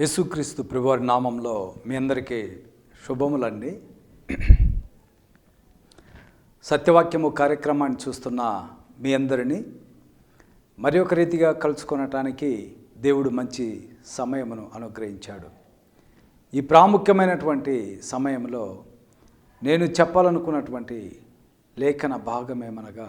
యేసుక్రీస్తు ప్రభువారి నామంలో మీ అందరికీ శుభములండి. సత్యవాక్యము కార్యక్రమాన్ని చూస్తున్న మీ అందరినీ మరి ఒక రీతిగా కలుసుకొనటానికి దేవుడు మంచి సమయమును అనుగ్రహించాడు. ఈ ప్రాముఖ్యమైనటువంటి సమయంలో నేను చెప్పాలనుకున్నటువంటి లేఖన భాగమేమనగా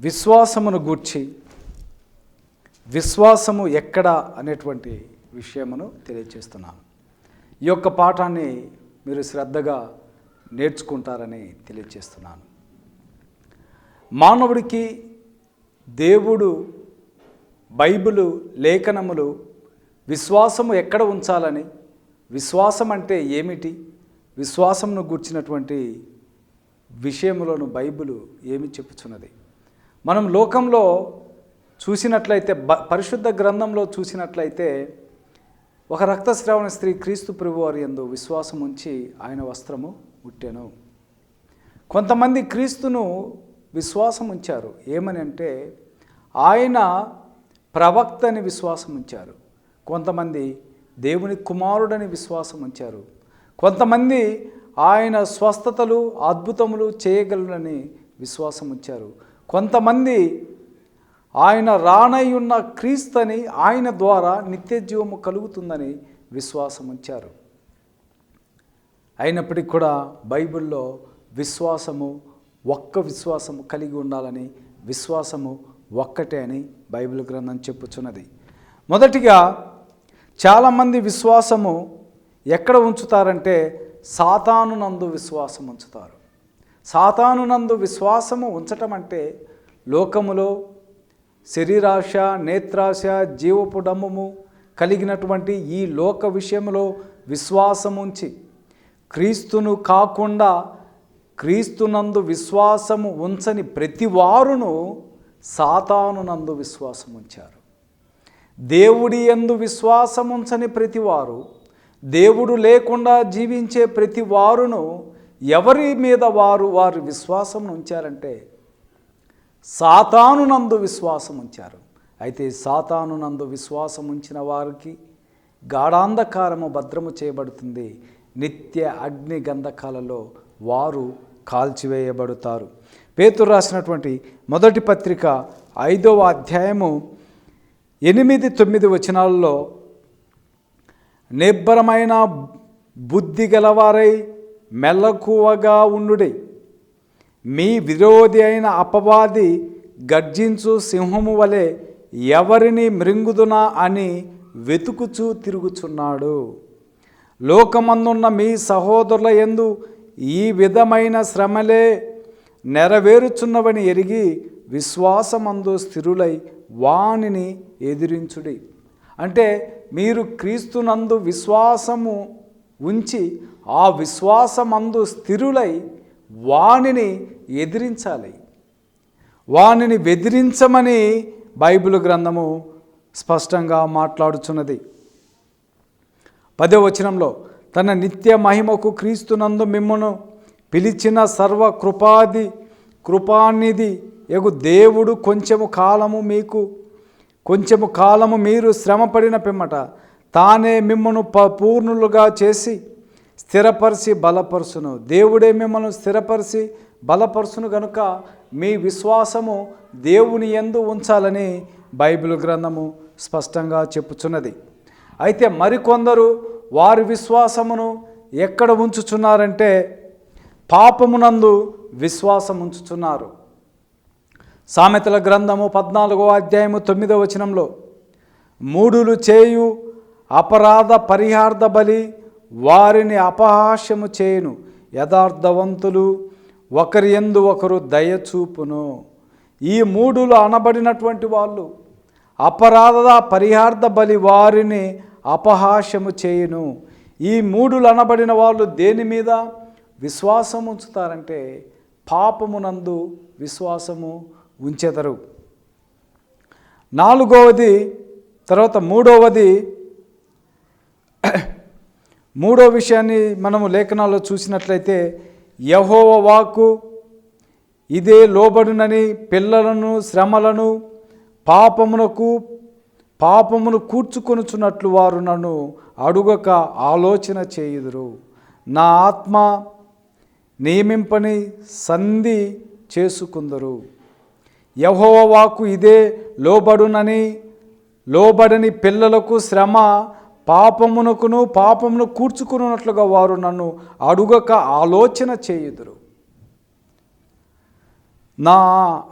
విశ్వాసమును గూర్చి విశ్వాసము ఎక్కడ అనేటువంటి విషయమును తెలియచేస్తున్నాను. ఈ యొక్క పాఠాన్ని మీరు శ్రద్ధగా నేర్చుకుంటారని తెలియచేస్తున్నాను. మానవుడికి దేవుడు బైబిలు లేఖనములు విశ్వాసము ఎక్కడ ఉంచాలని విశ్వాసం అంటే ఏమిటి విశ్వాసమును గూర్చినటువంటి విషయములను బైబిలు ఏమి చెప్పుచున్నది. మనం లోకంలో చూసినట్లయితే పరిశుద్ధ గ్రంథంలో చూసినట్లయితే ఒక రక్తస్రావణ స్త్రీ క్రీస్తు ప్రభువారి యందు విశ్వాసం ఉంచి ఆయన వస్త్రము ముట్టాను. కొంతమంది క్రీస్తును విశ్వాసం ఉంచారు. ఏమని అంటే ఆయన ప్రవక్త అని విశ్వాసం ఉంచారు. కొంతమంది దేవుని కుమారుడని విశ్వాసం ఉంచారు. కొంతమంది ఆయన స్వస్థతలు అద్భుతములు చేయగలరని విశ్వాసం ఉంచారు. కొంతమంది ఆయన రానయ్యున్న క్రీస్తని ఆయన ద్వారా నిత్య జీవము కలుగుతుందని విశ్వాసం ఉంచారు. అయినప్పటికీ కూడా బైబిల్లో విశ్వాసము ఒక్క విశ్వాసము కలిగి ఉండాలని విశ్వాసము ఒక్కటే అని బైబిల్ గ్రంథం చెప్పుచున్నది. మొదటిగా చాలామంది విశ్వాసము ఎక్కడ ఉంచుతారంటే సాతానునందు విశ్వాసం ఉంచుతారు. సాతానునందు విశ్వాసము ఉంచటం అంటే లోకములో శరీరాశ నేత్రాశ జీవపు డమ్మము కలిగినటువంటి ఈ లోక విషయంలో విశ్వాసం ఉంచి క్రీస్తును కాకుండా క్రీస్తునందు విశ్వాసము ఉంచని ప్రతి వారును సాతానునందు విశ్వాసం ఉంచారు దేవుడి ఎందు విశ్వాసం ఉంచని ప్రతివారు దేవుడు లేకుండా జీవించే ప్రతి వారును ఎవరి మీద వారు వారి విశ్వాసం ఉంచారంటే సాతానునందు విశ్వాసం ఉంచారు అయితే సాతానునందు విశ్వాసం ఉంచిన వారికి గాఢాంధకారము భద్రము చేయబడుతుంది. నిత్య అగ్ని గంధకాలలో వారు కాల్చివేయబడతారు. పేతురు రాసినటువంటి మొదటి పత్రిక ఐదవ అధ్యాయము ఎనిమిది తొమ్మిది వచనాలలో నిబ్బరమైన బుద్ధి గలవారై మెల్లకువగా ఉండుడి. మీ విరోధి అయిన అపవాది గర్జించు సింహము వలె ఎవరిని మృంగుదునా అని వెతుకుచూ తిరుగుచున్నాడు. లోకమందున్న మీ సహోదరుల యందు ఈ విధమైన శ్రమలే నెరవేరుచున్నవని ఎరిగి విశ్వాసమందు స్థిరులై వానిని ఎదిరించుడి. అంటే మీరు క్రీస్తునందు విశ్వాసము ఉంచి ఆ విశ్వాసమందు స్థిరులై వానిని ఎదిరించాలి. వానిని బెదిరించమని బైబిల్ గ్రంథము స్పష్టంగా మాట్లాడుచున్నది. పదో వచనంలో తన నిత్య మహిమకు క్రీస్తునందు మిమ్మను పిలిచిన సర్వ కృపాది కృపానిధి ఎగు దేవుడు కొంచెము కాలము మీకు కొంచెము కాలము మీరు శ్రమపడిన పిమ్మట తానే మిమ్మను ప పూర్ణులుగా చేసి స్థిరపరిచి బలపరుచును. దేవుడే మిమ్మల్ని స్థిరపరిచి బలపరుచును గనుక మీ విశ్వాసము దేవుని ఎందు ఉంచాలని బైబిల్ గ్రంథము స్పష్టంగా చెప్పుచున్నది. అయితే మరికొందరు వారి విశ్వాసమును ఎక్కడ ఉంచుచున్నారంటే పాపమునందు విశ్వాసం ఉంచుచున్నారు. సామెతల గ్రంథము పద్నాలుగో అధ్యాయము తొమ్మిదో వచనంలో మూడులు చేయు అపరాధ పరిహార్థ బలి వారిని అపహాస్యము చేయును. యథార్థవంతులు ఒకరి ఎందు ఒకరు దయచూపును ఈ మూడులు అనబడినటువంటి వాళ్ళు అపరాధ పరిహార్థ బలి వారిని అపహాస్యము చేయును. ఈ మూడులు అనబడిన వాళ్ళు దేని మీద? విశ్వాసం ఉంచుతారంటే పాపమునందు విశ్వాసము ఉంచెదరు. నాలుగవది తర్వాత మూడవది మూడో విషయాన్ని మనము లేఖనాల్లో చూసినట్లయితే యహోవ వాక్కు ఇదే లోబడునని పిల్లలను శ్రమలను పాపమునకు పాపమును కూర్చుకొనుచున్నట్లు వారు నన్ను అడుగక ఆలోచన చేయుదురు. నా ఆత్మ నియమింపని సంధి చేసుకుందరు. యహోవ వాకు ఇదే లోబడునని లోబడని పిల్లలకు శ్రమ పాపమునకును పాపమును కూర్చుకున్నట్లుగా వారు నన్ను అడుగక ఆలోచన చేయుదురు. నా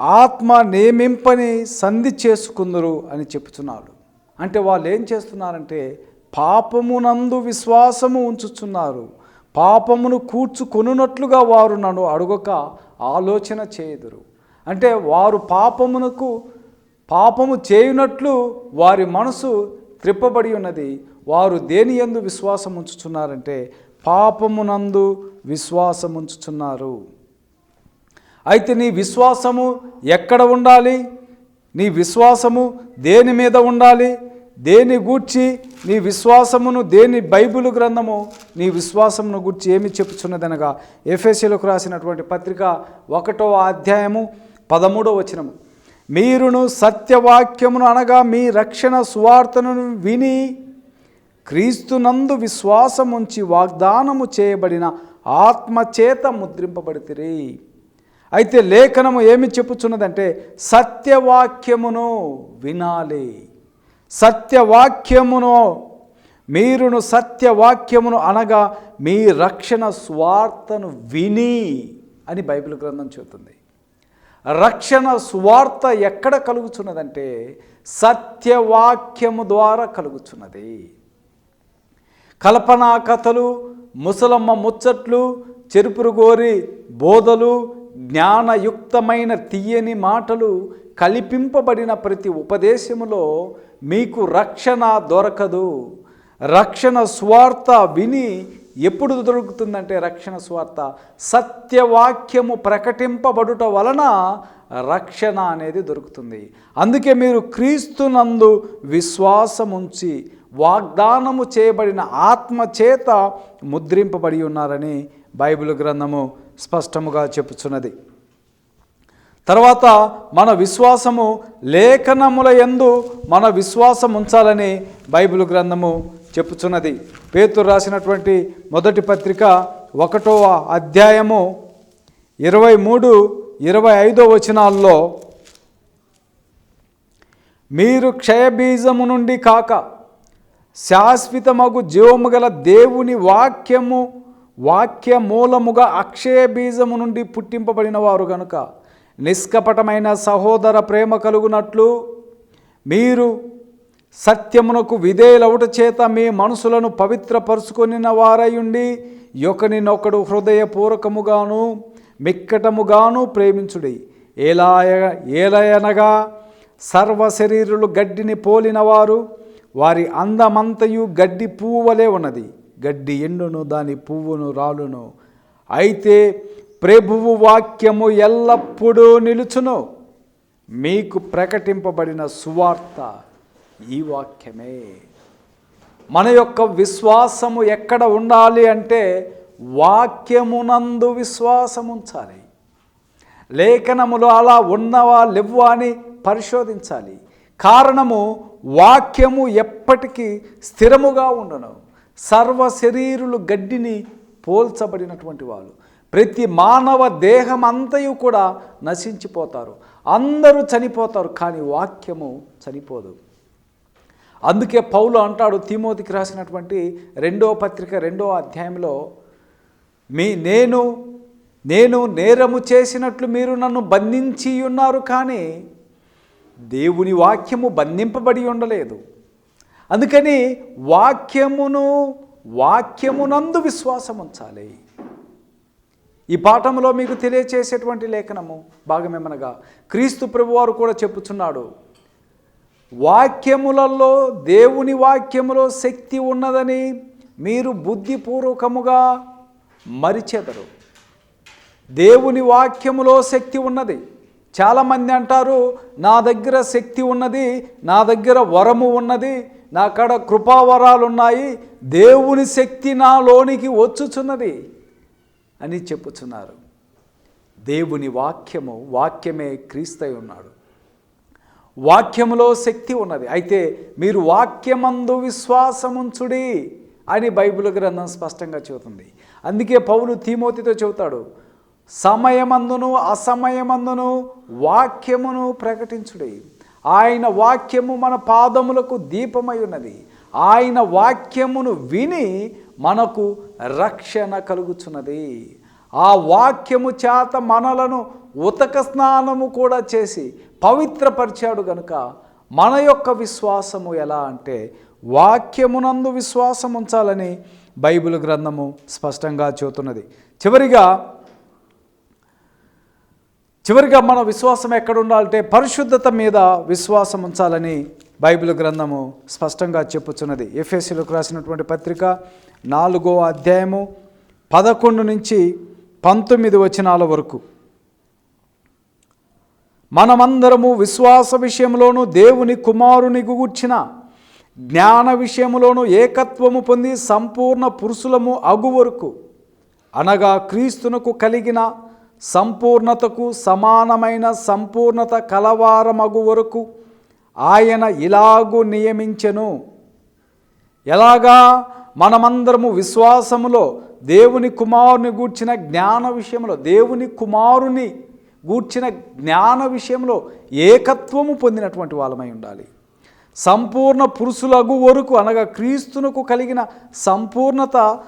ఆత్మ నియమింపని సంధి చేసుకుందరు అని చెప్తున్నాడు. అంటే వాళ్ళు ఏం చేస్తున్నారంటే పాపమునందు విశ్వాసము ఉంచుతున్నారు పాపమును కూర్చుకొనున్నట్లుగా వారు నన్ను అడుగక ఆలోచన చేయుదురు. అంటే వారు పాపమునకు పాపము చేయునట్లు వారి మనసు త్రిప్పబడి ఉన్నది. వారు దేని ఎందు విశ్వాసం ఉంచుచున్నారంటే పాపమునందు విశ్వాసం ఉంచుచున్నారు. అయితే నీ విశ్వాసము ఎక్కడ ఉండాలి? నీ విశ్వాసము దేని మీద ఉండాలి? దేని గూర్చి నీ విశ్వాసమును దేని బైబిల్ గ్రంథము నీ విశ్వాసమును గూర్చి ఏమి చెప్పుచున్నదనగా ఎఫ్ఎస్సీలకు రాసినటువంటి పత్రిక ఒకటో అధ్యాయము పదమూడో వచనము. మీరును సత్యవాక్యమును అనగా మీ రక్షణ సువార్తను విని క్రీస్తునందు విశ్వాసముంచి వాగ్దానము చేయబడిన ఆత్మచేత ముద్రింపబడితిరి. అయితే లేఖనము ఏమి చెప్పుచున్నదంటే సత్యవాక్యమును వినాలి. సత్యవాక్యమును మీరును సత్యవాక్యమును అనగా మీ రక్షణ స్వార్థను విని అని బైబిల్ గ్రంథం చెబుతుంది. రక్షణ సువార్త ఎక్కడ కలుగుచున్నదంటే సత్యవాక్యము ద్వారా కలుగుచున్నది. కల్పనా కథలు ముసలమ్మ ముచ్చట్లు చెరుపురుగోరి బోధలు జ్ఞానయుక్తమైన తీయని మాటలు కల్పింపబడిన ప్రతి ఉపదేశములో మీకు రక్షణ దొరకదు. రక్షణ స్వార్థ విని ఎప్పుడు దొరుకుతుందంటే రక్షణ స్వార్థ. సత్యవాక్యము ప్రకటింపబడుట వలన రక్షణ అనేది దొరుకుతుంది. అందుకే మీరు క్రీస్తునందు విశ్వాసముంచి వాగ్దానము చేయబడిన ఆత్మ చేత ముద్రింపబడి ఉన్నారని బైబిల్ గ్రంథము స్పష్టముగా చెప్పుచున్నది. తర్వాత మన విశ్వాసము లేఖనముల యందు మన విశ్వాసం ఉంచాలని బైబిల్ గ్రంథము చెప్పుచున్నది. పేతురు రాసినటువంటి మొదటి పత్రిక ఒకటో అధ్యాయము ఇరవై మూడు ఇరవై ఐదో వచనాల్లో మీరు క్షయబీజము నుండి కాక శాశ్వతమగు జీవము గల దేవుని వాక్యము వాక్య మూలముగా అక్షయ బీజము నుండి పుట్టింపబడిన వారు గనుక నిష్కపటమైన సహోదర ప్రేమ కలుగునట్లు మీరు సత్యమునకు విధేయులవుట చేత మీ మనసులను పవిత్రపరుచుకొనిన వారయుండి ఒకనినొకడు హృదయపూర్వకముగాను మిక్కటముగాను ప్రేమించుడి. ఏలాయ ఏలయనగా సర్వ శరీరులు గడ్డిని పోలినవారు వారి అందమంతయు గడ్డి పువ్వులే ఉన్నది. గడ్డి ఎండును దాని పువ్వును రాలును. అయితే ప్రభువు వాక్యము ఎల్లప్పుడూ నిలుచును. మీకు ప్రకటింపబడిన సువార్త. ఈ వాక్యమే. మన యొక్క విశ్వాసము ఎక్కడ ఉండాలి అంటే వాక్యమునందు విశ్వాసం ఉంచాలి లేఖనములు అలా ఉన్నవా లేవా అని పరిశోధించాలి. కారణము వాక్యము ఎప్పటికీ స్థిరముగా ఉండను. సర్వ శరీరులు గడ్డిని పోల్చబడినటువంటి వాళ్ళు. ప్రతి మానవ దేహం అంతయు కూడా నశించిపోతారు. అందరూ చనిపోతారు కానీ వాక్యము చనిపోదు. అందుకే పౌలు అంటాడు తిమోతికి రాసినటువంటి రెండో పత్రిక రెండో అధ్యాయంలో మీ నేను నేను నేరము చేసినట్లు మీరు నన్ను బంధించి ఉన్నారు కానీ దేవుని వాక్యము బంధింపబడి ఉండలేదు. అందుకని వాక్యమును వాక్యమునందు విశ్వాసం ఉంచాలి. ఈ పాఠంలో మీకు తెలియచేసేటువంటి లేఖనము భాగమేమనగా క్రీస్తు ప్రభువారు కూడా చెప్పుచున్నాడు వాక్యములలో దేవుని వాక్యములో శక్తి ఉన్నదని మీరు బుద్ధిపూర్వకముగా మరిచెదరు. దేవుని వాక్యములో శక్తి ఉన్నది. చాలామంది అంటారు నా దగ్గర శక్తి ఉన్నది నా దగ్గర వరము ఉన్నది నా కాడ కృపావరాలు ఉన్నాయి దేవుని శక్తి నాలోనికి వచ్చుచున్నది అని చెప్పుచున్నారు. దేవుని వాక్యము వాక్యమే క్రీస్తై ఉన్నాడు వాక్యములో శక్తి ఉన్నది. అయితే మీరు వాక్యమందు విశ్వాసముంచుడి అని బైబిల్ గ్రంథం స్పష్టంగా చెబుతుంది. అందుకే పౌలు తీమోతితో చెబుతాడు సమయమందును అసమయమందును వాక్యమును ప్రకటించుడి. ఆయన వాక్యము మన పాదములకు దీపమై ఉన్నది ఆయన వాక్యమును విని మనకు రక్షణ కలుగుచున్నది. ఆ వాక్యము చేత మనలను ఉతక స్నానము కూడా చేసి పవిత్రపరిచాడు గనుక మన యొక్క విశ్వాసము ఎలా అంటే వాక్యమునందు విశ్వాసం ఉంచాలని బైబిల్ గ్రంథము స్పష్టంగా చెబుతున్నది. చివరిగా చివరిగా మన విశ్వాసం ఎక్కడ ఉండాలంటే పరిశుద్ధత మీద విశ్వాసం ఉంచాలని బైబిల్ గ్రంథము స్పష్టంగా చెప్పుచున్నది. ఎఫ్ఎస్సీలకు రాసినటువంటి పత్రిక నాలుగో అధ్యాయము పదకొండు నుంచి పంతొమ్మిది వచనాల వరకు. మనమందరము విశ్వాస విషయంలోనూ దేవుని కుమారుని గూర్చిన జ్ఞాన విషయంలోనూ ఏకత్వము పొంది సంపూర్ణ పురుషులము అగు వరకు అనగా క్రీస్తునకు కలిగిన సంపూర్ణతకు సమానమైన సంపూర్ణత కలవారమగు వరకు ఆయన ఇలాగూ నియమించెను. ఎలాగా? మనమందరము విశ్వాసములో దేవుని కుమారుని గూర్చిన జ్ఞాన విషయంలో దేవుని కుమారుని గూర్చిన జ్ఞాన విషయంలో ఏకత్వము పొందినటువంటి వాళ్ళమై ఉండాలి. సంపూర్ణ పురుషులగు వరకు అనగా క్రీస్తునకు కలిగిన సంపూర్ణత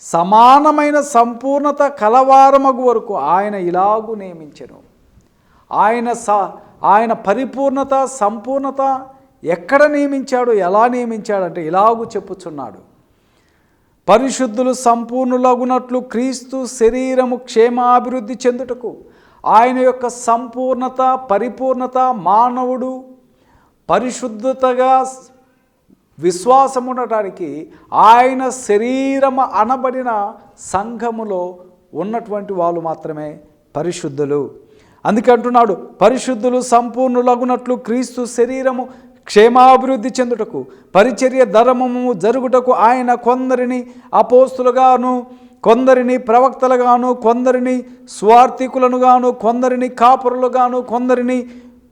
సమానమైన సంపూర్ణత కలవారమగు వరకు ఆయన ఇలాగు నియమించను. ఆయన స ఆయన పరిపూర్ణత సంపూర్ణత ఎక్కడ నియమించాడు ఎలా నియమించాడంటే ఇలాగూ చెప్పుచున్నాడు. పరిశుద్ధులు సంపూర్ణులగునట్లు క్రీస్తు శరీరము క్షేమాభివృద్ధి చెందుటకు ఆయన యొక్క సంపూర్ణత పరిపూర్ణత మానవుడు పరిశుద్ధతగా విశ్వాసం ఉండటానికి ఆయన శరీరము అనబడిన సంఘములో ఉన్నటువంటి వాళ్ళు మాత్రమే పరిశుద్ధులు. అందుకంటున్నాడు పరిశుద్ధులు సంపూర్ణులగునట్లు క్రీస్తు శరీరము క్షేమాభివృద్ధి చెందుటకు పరిచర్య ధర్మము జరుగుటకు ఆయన కొందరిని అపోస్తులుగాను కొందరిని ప్రవక్తలుగాను కొందరిని స్వార్థికులనుగాను కొందరిని కాపురులుగాను కొందరిని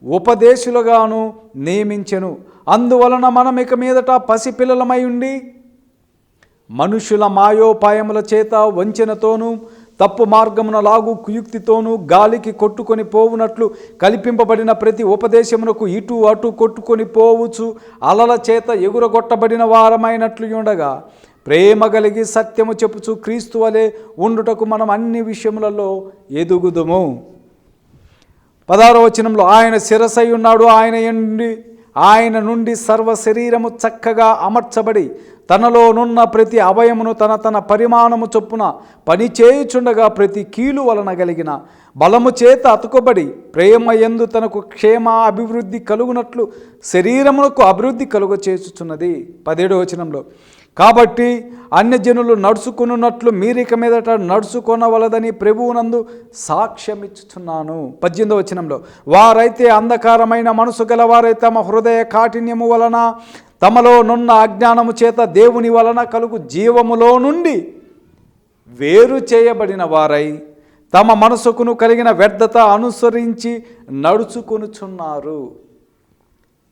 ఉపదేశులుగాను నియమించెను. అందువలన మనం ఇక మీదట పసిపిల్లలమై ఉండి మనుషుల మాయోపాయముల చేత వంచనతోనూ తప్పు మార్గమున లాగు కుయుక్తితోనూ గాలికి కొట్టుకొని పోవునట్లు కల్పింపబడిన ప్రతి ఉపదేశమునకు ఇటు అటు కొట్టుకొని పోవచ్చు అలల చేత ఎగురగొట్టబడిన వారమైనట్లు ఉండగా ప్రేమ కలిగి సత్యము చెప్పుచు క్రీస్తు వలె ఉండుటకు మనం అన్ని విషయములలో ఎదుగుదుము. పదారో వచనంలో ఆయన శిరసై ఉన్నాడు ఆయన ఎండి ఆయన నుండి సర్వ శరీరము చక్కగా అమర్చబడి తనలోనున్న ప్రతి అవయమును తన తన పరిమాణము చొప్పున పనిచేయుచుండగా ప్రతి కీలు వలన కలిగిన బలము చేత అతుకబడి ప్రేమ ఎందు తనకు క్షేమ అభివృద్ధి కలుగునట్లు శరీరమునకు అభివృద్ధి కలుగ చేచుచున్నది పదిహేడు వచనంలో కాబట్టి అన్యజనులు నడుచుకున్నట్లు మీరిక మీదట నడుచుకొనవలదని ప్రభువునందు సాక్ష్యమిచ్చుచున్నాను. పద్దెనిమిదో వచనంలో వారైతే అంధకారమైన మనసు గలవారై తమ హృదయ కాఠిన్యము వలన తమలో నున్న అజ్ఞానము చేత దేవుని వలన కలుగు జీవములో నుండి వేరు చేయబడిన వారై తమ మనసుకును కలిగిన వ్యర్థత అనుసరించి నడుచుకొనుచున్నారు.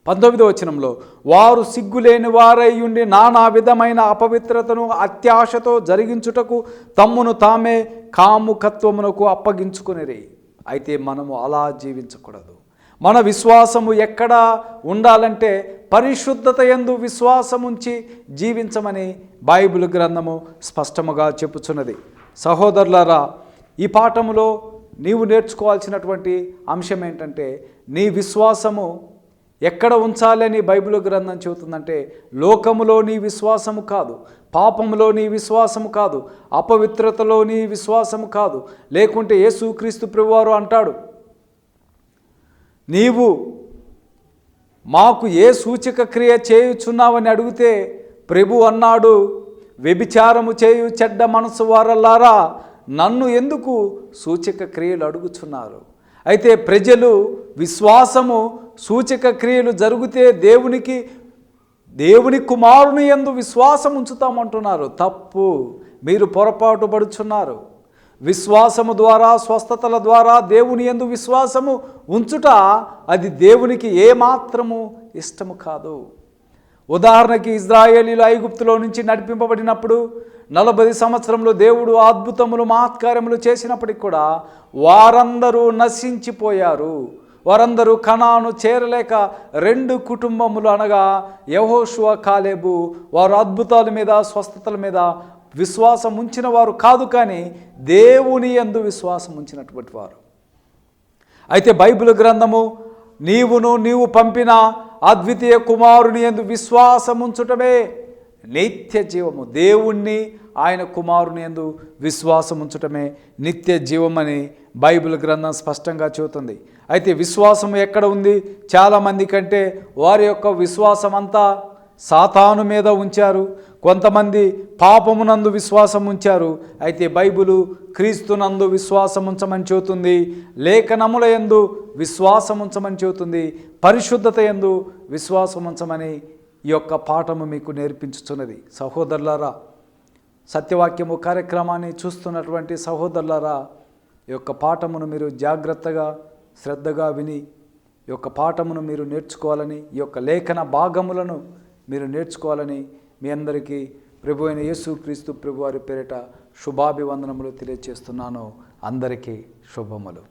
పంతొమ్మిదో వచనంలో వారు సిగ్గులేని వారై ఉండి నానా విధమైన అపవిత్రతను అత్యాశతో జరిగించుటకు తమ్మును తామే కాముకత్వమునకు అప్పగించుకునేరి. అయితే మనము అలా జీవించకూడదు. మన విశ్వాసము ఎక్కడ ఉండాలంటే పరిశుద్ధత ఎందు విశ్వాసముంచి జీవించమని బైబిల్ గ్రంథము స్పష్టముగా చెప్పుచున్నది. సహోదరులారా ఈ పాఠములో నీవు నేర్చుకోవాల్సినటువంటి అంశం ఏంటంటే నీ విశ్వాసము ఎక్కడ ఉంచాలని బైబిల్ గ్రంథం చెబుతుందంటే లోకములో నీ విశ్వాసము కాదు పాపంలో నీ విశ్వాసము కాదు అపవిత్రతలో నీ విశ్వాసము కాదు. లేకుంటే యేసుక్రీస్తు ప్రభువారు అంటాడు నీవు మాకు ఏ సూచక క్రియ చేయుచున్నావని అడిగితే ప్రభు అన్నాడు వ్యభిచారము చేయు చెడ్డ మనసు వారల్లారా నన్ను ఎందుకు సూచక క్రియలు అడుగుచున్నారు? అయితే ప్రజలు విశ్వాసము సూచక క్రియలు జరిగితే దేవునికి దేవుని కుమారుని ఎందు విశ్వాసం ఉంచుతామంటున్నారు. తప్పు. మీరు పొరపాటు పడుచున్నారు. విశ్వాసము ద్వారా స్వస్థతల ద్వారా దేవుని యందు విశ్వాసము ఉంచుట అది దేవునికి ఏమాత్రము ఇష్టము కాదు. ఉదాహరణకి ఇజ్రాయేలీలు ఐగుప్తులో నుంచి నడిపింపబడినప్పుడు నలభై సంవత్సరంలో దేవుడు అద్భుతములు మహత్కార్యములు చేసినప్పటికి కూడా వారందరూ నశించిపోయారు. వారందరూ కణాను చేరలేక రెండు కుటుంబములు అనగా యహోషువ కాలేబు. వారు అద్భుతాల మీద స్వస్థతల మీద విశ్వాసం ఉంచిన వారు కాదు కానీ దేవుని యందు విశ్వాసం ఉంచినటువంటి వారు. అయితే బైబిల్ గ్రంథము నీవును నీవు పంపిన అద్వితీయ కుమారుని ఎందు విశ్వాసముంచుటమే నిత్య జీవము. దేవుణ్ణి ఆయన కుమారుని ఎందు ఉంచటమే నిత్య జీవమని బైబిల్ గ్రంథం స్పష్టంగా చెబుతుంది. అయితే విశ్వాసం ఎక్కడ ఉంది? చాలామంది కంటే వారి యొక్క విశ్వాసం అంతా సాతాను మీద ఉంచారు. కొంతమంది పాపమునందు విశ్వాసం ఉంచారు. అయితే బైబిలు క్రీస్తునందు విశ్వాసం ఉంచమని చెబుతుంది. లేఖనముల యందు విశ్వాసం ఉంచమని చెబుతుంది. పరిశుద్ధత యందు విశ్వాసం ఉంచమని ఈ యొక్క పాఠము మీకు నేర్పించుతున్నది సహోదరులారా సత్యవాక్యము కార్యక్రమాన్ని చూస్తున్నటువంటి సహోదరులారా ఈ యొక్క పాఠమును మీరు జాగ్రత్తగా శ్రద్ధగా విని ఈ యొక్క పాఠమును మీరు నేర్చుకోవాలని ఈ యొక్క లేఖన భాగములను మీరు నేర్చుకోవాలని మీ అందరికీ ప్రభు అయిన యేసు క్రీస్తు ప్రభువారి పేరిట శుభాభివందనములు తెలియజేస్తున్నాను అందరికీ శుభములు.